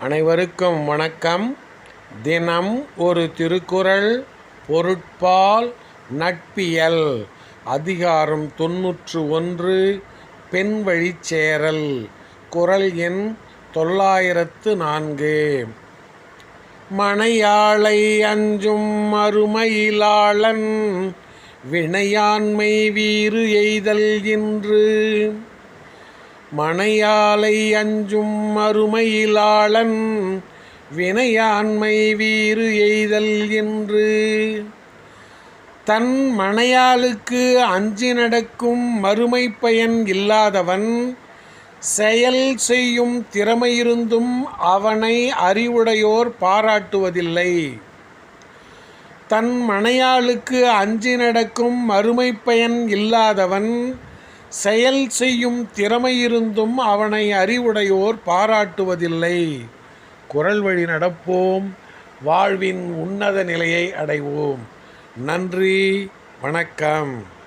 அனைவருக்கும் வணக்கம். தினம் ஒரு திருக்குறள் பொருட்பால் நட்பியல். அதிகாரம் தொன்னூற்று ஒன்று பெண் வழிச்சேரல். குறள் எண் தொள்ளாயிரத்து நான்கு. மனையாளை அஞ்சும் மறுமையிலாளன் வினையாண்மை வீறு எய்தல் என்று மனையாளை அஞ்சும் மறுமையிலாளன் வினையாண்மை வீறு எய்தல் என்று. தன் மனையாளுக்கு அஞ்சி நடக்கும் மறுமை பயன் இல்லாதவன் செயல் செய்யும் திறமையிருந்தும் அவனை அறிவுடையோர் பாராட்டுவதில்லை. தன் மனையாளுக்கு அஞ்சி நடக்கும் மறுமை பயன் இல்லாதவன் செயல் செய்யும் திறமை இருந்தும் அவனை அறிவுடையோர் பாராட்டுவதில்லை. குரல் வழி நடப்போம் வாழ்வின் உன்னத நிலையை அடைவோம். நன்றி வணக்கம்.